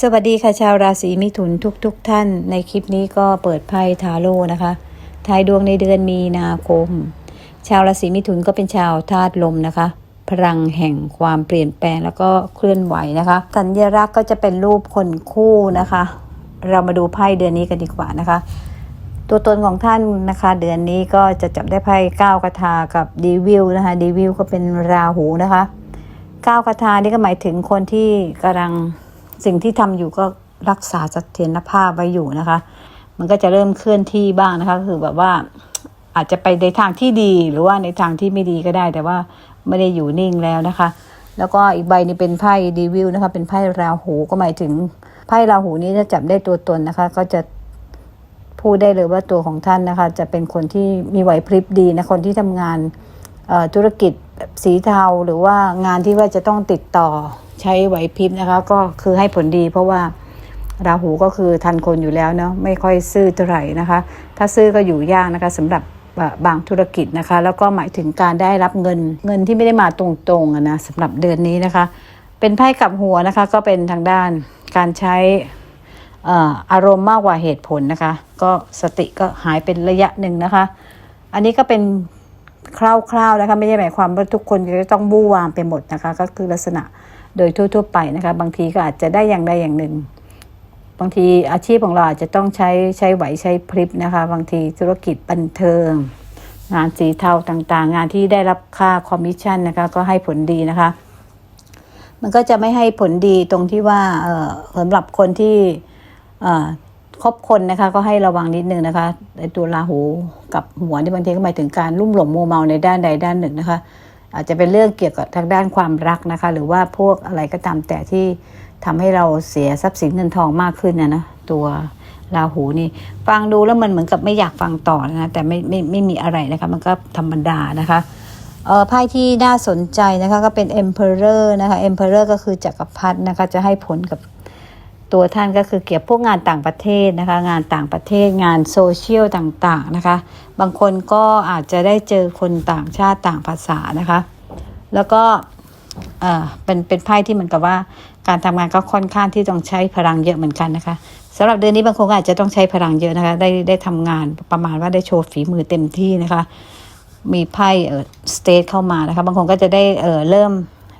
สวัสดีค่ะชาวราศีมิถุนทุกๆทท่าน ในคลิปนี้ก็เปิดไพ่ทาโร่นะคะทายดวงในเดือนมีนาคม ชาวราศีมิถุนก็เป็นชาวธาตุลมนะคะ พลังแห่งความเปลี่ยนแปลงแล้วก็เคลื่อนไหวนะคะ สัญลักษณ์ก็จะเป็นรูปคนคู่นะคะ เรามาดูไพ่เดือนนี้กันดีกว่านะคะ ตัวตนของท่านนะคะ เดือนนี้ก็จะจับได้ไพ่ก้ากระทากับดีวิลนะคะดีวิลก็เป็นราหูนะคะก้ากระทานี่ก็หมายถึงคนที่กำลัง สิ่งที่ทำอยู่ก็รักษาเสถียรภาพไว้อยู่นะคะ มันก็จะเริ่มเคลื่อนที่บ้างนะคะคือแบบว่าอาจจะไปในทางที่ดีหรือว่าในทางที่ไม่ดีก็ได้ แต่ว่าไม่ได้อยู่นิ่งแล้วนะคะ แล้วก็อีกใบนี้เป็นไพ่ดีวิลนะคะเป็นไพ่ราหูก็หมายถึงไพ่ราหูนี้จะจับได้ตัวตนนะคะ ก็จะพูดได้เลยว่าตัวของท่านนะคะ จะเป็นคนที่มีไหวพริบดีนะคนที่ทำงานธุรกิจ สีเทาหรือว่างานที่ว่าจะต้องติดต่อใช้ไหวพริบนะคะ ก็คือให้ผลดีเพราะว่าราหูก็คือทันคนอยู่แล้วเนาะไม่ค่อยซื่อเท่าไหร่นะคะ ถ้าซื่อก็อยู่ยากนะคะสำหรับบางธุรกิจนะคะ แล้วก็หมายถึงการได้รับเงินเงินที่ไม่ได้มาตรงๆนะสำหรับเดือนนี้นะคะ เป็นไพ่กับหัวนะคะ ก็เป็นทางด้านการใช้อารมณ์มากกว่าเหตุผลนะคะ ก็สติก็หายเป็นระยะหนึ่งนะคะ อันนี้ก็เป็น คร่าวๆนะคะไม่ใช่หมายความว่าทุกคนจะต้องบู้วามไปหมดนะคะ ก็คือลักษณะโดยทั่ว ๆ ไปนะคะ บางทีก็อาจจะได้อย่างใดอย่างหนึ่ง บางทีอาชีพของเราอาจจะต้องใช้ใช้ไหวใช้พริบนะคะ บางทีธุรกิจบันเทิง งานสีเทาต่างๆ งานที่ได้รับค่าคอมมิชชั่นนะคะ ก็ให้ผลดีนะคะ มันก็จะไม่ให้ผลดีตรงที่ว่าเออสำหรับคนที่เอ่อ คบคนนะคะก็ให้ระวังนิดนึงนะคะในตัวราหูกับหัวที่บางทีก็หมายถึงการลุ่มหลงมัวเมาในด้านใดด้านหนึ่งนะคะ อาจจะเป็นเรื่องเกี่ยวกับทางด้านความรักนะคะ หรือว่าพวกอะไรก็ตามแต่ที่ทำให้เราเสียทรัพย์สินเงินทองมากขึ้นนะนะตัวราหูนี่ฟังดูแล้วมันเหมือนกับไม่อยากฟังต่อนะแต่ไม่ไม่ไม่มีอะไรนะคะมันก็ธรรมดานะคะเออไพ่ที่น่าสนใจนะคะก็เป็น Emperor นะคะ Emperor ก็คือจักรพรรดินะคะจะให้ผลกับ ตัวท่านก็คือเกี่ยวกับพวกงานต่างประเทศนะคะ งานต่างประเทศงานโซเชียลต่างๆนะคะ บางคนก็อาจจะได้เจอคนต่างชาติต่างภาษานะคะ แล้วก็เออเป็นเป็นไพ่ที่เหมือนกับว่าการทำงานก็ค่อนข้างที่ต้องใช้พลังเยอะเหมือนกันนะคะสำหรับเดือนนี้บางคนอาจจะต้องใช้พลังเยอะนะคะ ได้ได้ทำงานประมาณว่าได้โชว์ฝีมือเต็มที่นะคะ มีไพ่เออสเตทเข้ามานะคะ บางคนก็จะได้เออเริ่ม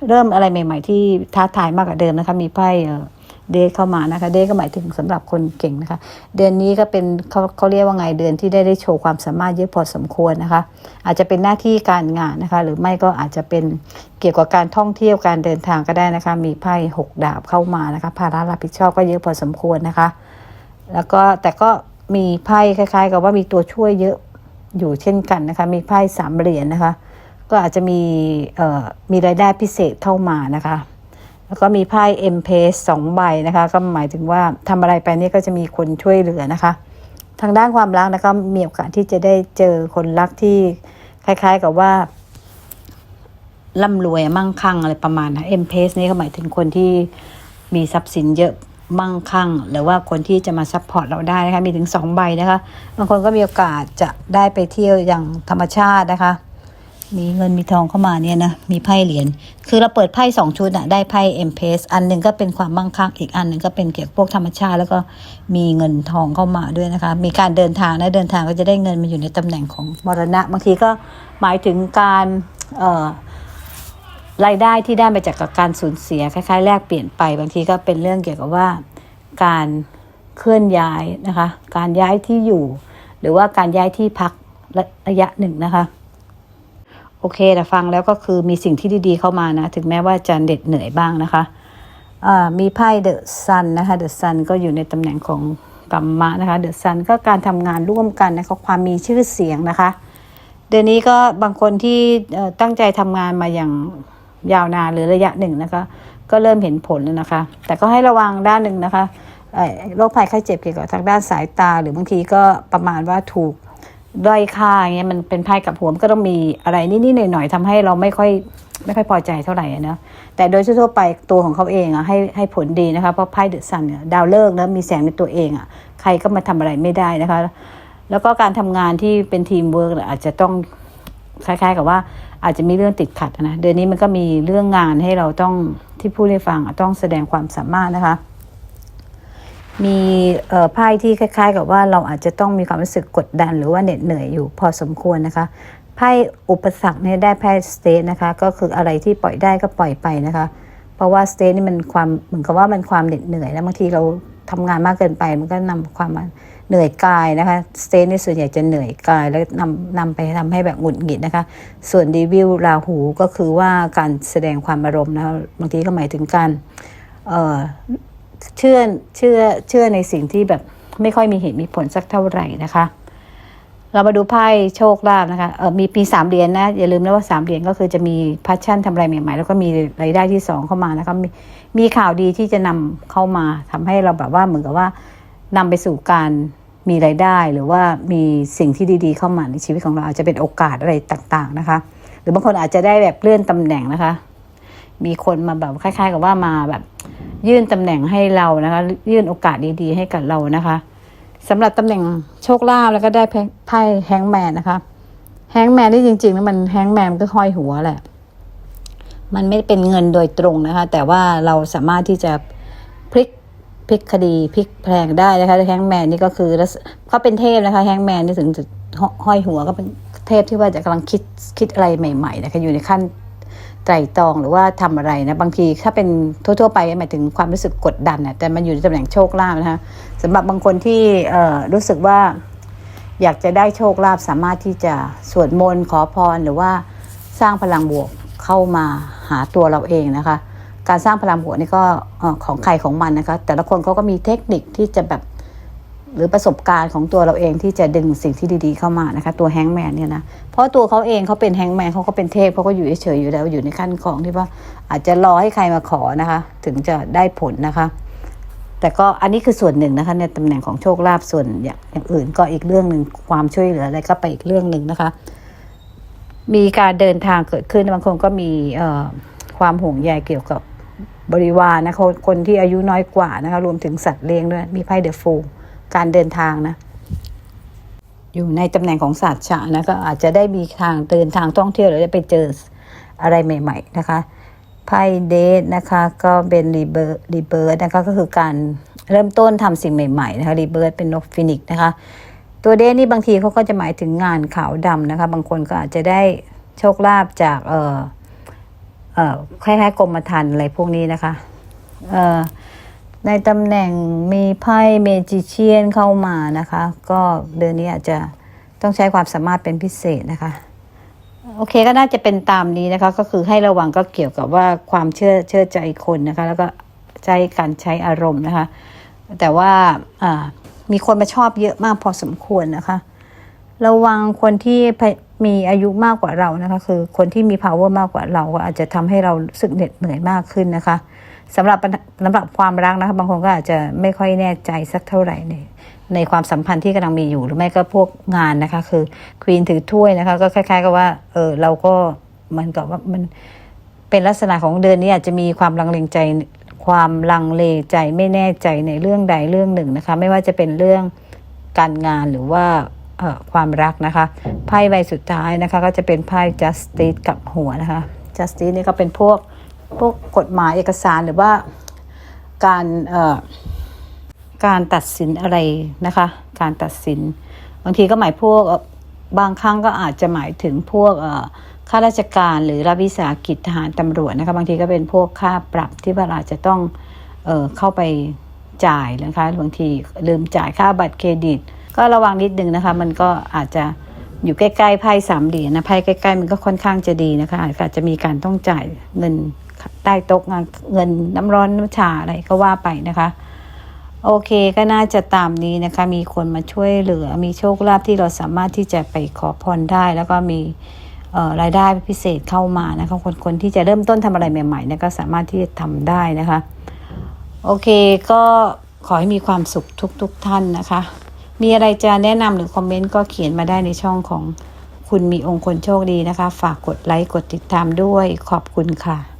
เริ่มอะไรใหม่ ๆ ที่ท้าทายมากกว่าเดิมนะคะ มีไพ่เออ เดทเข้ามานะคะ เดทก็หมายถึงสำหรับคนเก่งนะคะ เดือนนี้ก็เป็นเขาเขาเรียกว่าไงเดือนที่ได้ได้โชว์ความสามารถเยอะพอสมควรนะคะ อาจจะเป็นหน้าที่การงานนะคะ หรือไม่ก็อาจจะเป็นเกี่ยวกับการท่องเที่ยวการเดินทางก็ได้นะคะ มีไพ่หกดาบเข้ามานะคะภาระรับผิดชอบก็เยอะพอสมควรนะคะ แล้วก็แต่ก็มีไพ่คล้าย ๆ กับว่ามีตัวช่วยเยอะอยู่เช่นกันนะคะ มีไพ่สามเหรียญนะคะ ก็อาจจะมีเอ่อมีรายได้พิเศษเข้ามานะคะ แล้วก็มีไพ่เอ็มเพสสองใบนะคะ ก็หมายถึงว่าทำอะไรไปนี่ก็จะมีคนช่วยเหลือนะคะ ทางด้านความรักนะคะมีโอกาสที่จะได้เจอคนรักที่คล้าย ๆกับว่าร่ำรวยมั่งคั่งอะไรประมาณนะเอ็มเพสนี่ก็หมายถึงคนที่มีทรัพย์สินเยอะมั่งคั่ง หรือว่าคนที่จะมาซัพพอร์ตเราได้นะคะมีถึงสองใบนะคะบางคนก็มีโอกาสจะได้ไปเที่ยวอย่างธรรมชาตินะคะ มีเงินมีทองเข้ามาเนี่ยนะ มีไพ่เหรียญ คือเราเปิดไพ่สองชุดอะได้ไพ่เอ็มเพสอันหนึ่งก็เป็นความมั่งคั่งอีกอันหนึ่งก็เป็นเกี่ยวกับพวกธรรมชาติ แล้วก็มีเงินทองเข้ามาด้วยนะคะ มีการเดินทางนะเดินทางก็จะได้เงินมาอยู่ในตำแหน่งของมรณะ บางทีก็หมายถึงการเอ่อรายได้ที่ได้มาจากการสูญเสียคล้ายๆ แลกเปลี่ยนไป บางทีก็เป็นเรื่องเกี่ยวกับว่าการเคลื่อนย้ายนะคะ การย้ายที่อยู่ หรือว่าการย้ายที่พักระระยะหนึ่งนะคะ โอเคแต่ฟังแล้วก็คือมีสิ่งที่ดีๆเข้ามานะ ถึงแม้ว่าจะเหน็ดเหนื่อยบ้างนะคะมีไพ่เดอะซันนะคะเดอะซันก็อยู่ในตำแหน่งของกัมมะนะคะเดอะซันก็การทำงานร่วมกันนะคะความมีชื่อเสียงนะคะ เดือนนี้ก็บางคนที่ตั้งใจทำงานมาอย่างยาวนานหรือระยะหนึ่งนะคะ ก็เริ่มเห็นผลแล้วนะคะ แต่ก็ให้ระวังด้านหนึ่งนะคะโรคภัยไข้เจ็บเกี่ยวกับทางด้านสายตา หรือบางทีก็ประมาณว่าถูก ด้อยค่าเงี้ยมันเป็นไพ่กับหัวมันก็ต้องมีอะไรนิดๆหน่อยๆทำให้เราไม่ค่อยไม่ค่อยพอใจเท่าไหร่อะเนะแต่โดยทั่วๆไปตัวของเขาเองอะให้ให้ผลดีนะคะเพราะไพ่เดอะซันเนี่ยดาวเลิกแล้วมีแสงในตัวเองอะใครก็มาทำอะไรไม่ได้นะคะ แล้วก็การทำงานที่เป็นทีมเวิร์กอาจจะต้องคล้าย ๆ กับว่าอาจจะมีเรื่องติดขัดนะเดือนนี้มันก็มีเรื่องงานให้เราต้องที่พูดให้ฟังต้องแสดงความสามารถนะคะ มีไพ่ที่คล้าย ๆ กับว่าเราอาจจะต้องมีความรู้สึกกดดัน หรือว่าเหน็ดเหนื่อยอยู่พอสมควรนะคะไพ่อุปสรรคเนี่ยได้ไพ่สเตทนะคะ ก็คืออะไรที่ปล่อยได้ก็ปล่อยไปนะคะ เพราะว่าสเตทนี่มันความเหมือนกับว่ามันความเหน็ดเหนื่อยแล้วบางทีเราทำงานมากเกินไป มันก็นำความเหนื่อยกายนะคะสเตทนี่ส่วนใหญ่จะเหนื่อยกายแล้วนำนำไปทำให้แบบหงุดหงิดนะคะ ส่วนดีวิลราหูก็คือว่าการแสดงความอารมณ์นะคะบางทีก็หมายถึงการเอ่อ เชื่อเชื่อเชื่อในสิ่งที่แบบไม่ค่อยมีเหตุมีผลสักเท่าไหร่นะคะ เรามาดูไพ่โชคลาภนะคะเออมีปีสามเหรียญนะอย่าลืมนะว่าสามเหรียญก็คือจะมีพัชชั่นทำอะไรใหม่ๆ แล้วก็มีรายได้ที่สองเข้ามานะคะมีมีข่าวดีที่จะนำเข้ามาทำให้เราแบบว่าเหมือนกับว่านำไปสู่การมีรายได้หรือว่ามีสิ่งที่ดีๆเข้ามาในชีวิตของเราอาจจะเป็นโอกาสอะไรต่างๆนะคะ หรือบางคนอาจจะได้แบบเลื่อนตำแหน่งนะคะ มีคนมาแบบคล้าย ๆ กับว่ามาแบบ ยื่นตำแหน่งให้เรานะคะ ยื่นโอกาสดีๆ ให้กับเรานะคะสำหรับตำแหน่งโชคลาภแล้วก็ได้ไพ่แฮงแมนนะคะแฮงแมนนี่จริงๆแล้วมันแฮงแมนมันก็ห้อยหัวแหละ มันไม่เป็นเงินโดยตรงนะคะ แต่ว่าเราสามารถที่จะพลิกพลิกคดีพลิกแพลงได้นะคะแฮงแมนนี่ก็คือเขาเป็นเทพนะคะแฮงแมนนี่ถึงจะห้อยหัวก็เป็นเทพที่ว่าจะกำลังคิดคิดอะไรใหม่ๆนะคะอยู่ในขั้น ไตรตรองหรือว่าทำอะไรนะบางทีถ้าเป็นทั่วๆไปหมายถึงความรู้สึกกดดันนะแต่มันอยู่ในตำแหน่งโชคลาภนะคะสำหรับบางคนที่รู้สึกว่าอยากจะได้โชคลาภสามารถที่จะสวดมนต์ขอพรหรือว่าสร้างพลังบวกเข้ามาหาตัวเราเองนะคะ การสร้างพลังบวกนี่ก็ของใครของมันนะคะ แต่ละคนเขาก็มีเทคนิคที่จะแบบ หรือประสบการณ์ของตัวเราเองที่จะดึงสิ่งที่ดีๆเข้ามานะคะ ตัวแฮงแมนเนี่ยนะเพราะตัวเขาเองเขาเป็นแฮงแมนเขาก็เป็นเทพเขาก็อยู่เฉยๆอยู่แล้วอยู่ในขั้นของที่ว่า อาจจะรอให้ใครมาขอนะคะ ถึงจะได้ผลนะคะ แต่ก็อันนี้คือส่วนหนึ่งนะคะในตำแหน่งของโชคลาภส่วนอย่างอย่างอื่นก็อีกเรื่องหนึ่งความช่วยเหลืออะไรก็ไปอีกเรื่องหนึ่งนะคะ มีการเดินทางเกิดขึ้นบางคนก็มีความห่วงใยเกี่ยวกับบริวารนะคะคนที่อายุน้อยกว่านะคะรวมถึงสัตว์เลี้ยงด้วยมีไพ่เดอะฟู การเดินทางนะ อยู่ในตำแหน่งของศาสตร์ฉะนะก็อาจจะได้มีทางเดินทางท่องเที่ยวหรือได้ไปเจออะไรใหม่ ๆ นะคะไพ่เดทนะคะก็เป็นรีเบิร์รีเบิร์นะคะก็คือการเริ่มต้นทำสิ่งใหม่ๆนะคะรีเบิร์ดเป็นนกฟินิกซ์นะคะ ตัวเดทนี่บางทีเขาก็จะหมายถึงงานขาวดำนะคะ บางคนก็อาจจะได้โชคลาภจากเอ่อเอ่อคล้ายๆกรมธรรม์อะไรพวกนี้นะคะ เอ่อ ในตำแหน่งมีไพ่เมจิเชียนเข้ามานะคะ ก็เดือนนี้อาจจะต้องใช้ความสามารถเป็นพิเศษนะคะ โอเคก็น่าจะเป็นตามนี้นะคะ ก็คือให้ระวังก็เกี่ยวกับว่าความเชื่อเชื่อใจคนนะคะ แล้วก็ใจการใช้อารมณ์นะคะ แต่ว่าามีคนมาชอบเยอะมากพอสมควรนะคะ ระวังคนที่มีอายุมากกว่าเรานะคะ คือคนที่มี power มากกว่าเราก็อาจจะทำให้เราสึกเหน็ดเหนื่อยมากขึ้นนะคะ สำหรับสำหรับความรักนะคะบางคนก็อาจจะไม่ค่อยแน่ใจสักเท่าไหร่ในในความสัมพันธ์ที่กำลังมีอยู่หรือไม่ก็พวกงานนะคะ คือควีนถือถ้วยนะคะ ก็คล้าย ๆ กับว่าเออเราก็มันกับว่ามันเป็นลักษณะของเดือนนี้อาจจะมีความลังเลใจความลังเลใจไม่แน่ใจในเรื่องใดเรื่องหนึ่งนะคะ ไม่ว่าจะเป็นเรื่องการงานหรือว่าความรักนะคะไพ่ใบสุดท้ายนะคะ ก็จะเป็นไพ่ justice กับหัวนะคะ justice นี่ก็เป็นพวก พวกกฎหมายเอกสารหรือว่าการการตัดสินอะไรนะคะ การตัดสิน บางทีก็หมายพวกบางครั้งก็อาจจะหมายถึงพวกเอ่อข้าราชการหรือรัฐวิสาหกิจทหารตำรวจนะคะบางทีก็เป็นพวกค่าปรับที่ว่าจะต้องเออเข้าไปจ่ายนะคะบางทีลืมจ่ายค่าบัตรเครดิต ก็ระวังนิดนึงนะคะ มันก็อาจจะอยู่ใกล้ๆไพ่สามเหรียญนะไพ่ใกล้ๆมันก็ค่อนข้างจะดีนะคะอาจจะมีการต้องจ่ายเงิน ใต้โต๊ะเงินน้ำร้อนน้ำชาอะไรก็ว่าไปนะคะ โอเคก็น่าจะตามนี้นะคะ มีคนมาช่วยเหลือ มีโชคลาภที่เราสามารถที่จะไปขอพรได้ แล้วก็มีรายได้พิเศษเข้ามานะคะคนคนที่จะเริ่มต้นทำอะไรใหม่ๆนี่ยก็สามารถที่จะทำได้นะคะ โอเคก็ขอให้มีความสุขทุกๆทท่านนะคะ มีอะไรจะแนะนำหรือคอมเมนต์ก็เขียนมาได้ในช่องของคุณมีองค์คนโชคดีนะคะ ฝากกดไลค์กดติดตามด้วยขอบคุณค่ะ